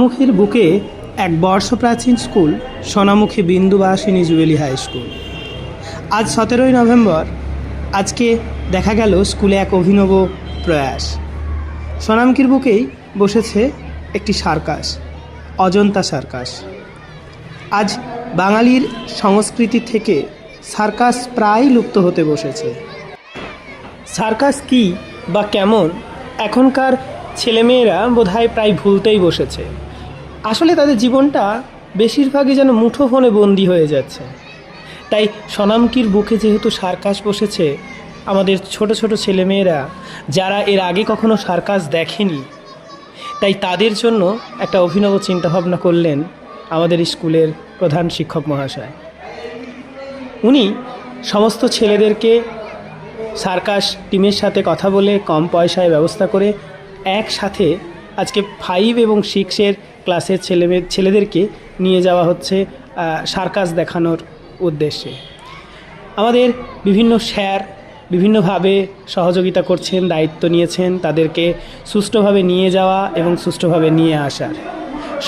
সোনামুখীর বুকে এক বর্ষ প্রাচীন school, Sonamukhi Bindubasini jubilee high school. আজ সতেরোই নভেম্বর, আজকে দেখা গেল স্কুলে এক অভিনব প্রয়াস। সোনামুখীর বুকেই বসেছে একটি সার্কাস, অজন্তা সার্কাস। আজ বাঙালির সংস্কৃতি থেকে সার্কাস প্রায় লুপ্ত হতে বসেছে। সার্কাস কি বা কেমন, এখনকার ছেলেমেয়েরা বোধহয় প্রায় ভুলতেই বসেছে। আসলে তাদের জীবনটা বেশিরভাগই যেন মুঠোফোনে বন্দি হয়ে যাচ্ছে। তাই সনামকির বুকে যেহেতু সার্কাস বসেছে, আমাদের ছোট ছোট ছেলেমেয়েরা যারা এর আগে কখনো সার্কাস দেখেনি, তাই তাদের জন্য একটা অভিনব চিন্তাভাবনা করলেন আমাদের স্কুলের প্রধান শিক্ষক মহাশয়। উনি সমস্ত ছেলেদেরকে সার্কাস টিমের সাথে কথা বলে কম পয়সায় ব্যবস্থা করে একসাথে আজকে ফাইভ এবং সিক্সের ক্লাসের ছেলে ছেলেদেরকে নিয়ে যাওয়া হচ্ছে সার্কাস দেখানোর উদ্দেশ্যে। আমাদের বিভিন্ন স্যার বিভিন্নভাবে সহযোগিতা করছেন, দায়িত্ব নিয়েছেন তাদেরকে সুষ্ঠুভাবে নিয়ে যাওয়া এবং সুষ্ঠুভাবে নিয়ে আসার।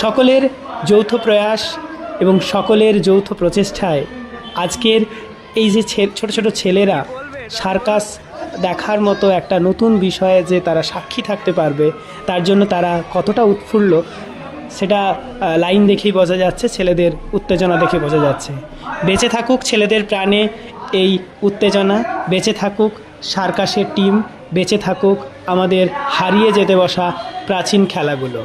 সকলের যৌথ প্রয়াস এবং সকলের যৌথ প্রচেষ্টায় আজকের এই যে ছোট ছোট ছেলেরা সার্কাস দেখার মতো একটা নতুন বিষয়ে যে তারা সাক্ষী থাকতে পারবে, তার জন্য তারা কতটা উৎফুল্ল সেটা লাইন দেখেই বোঝা যাচ্ছে, ছেলেদের উত্তেজনা দেখে বোঝা যাচ্ছে। বেঁচে থাকুক ছেলেদের প্রাণে এই উত্তেজনা, বেঁচে থাকুক সার্কাসের টিম, বেঁচে থাকুক আমাদের হারিয়ে যেতে বসা প্রাচীন খেলাগুলো।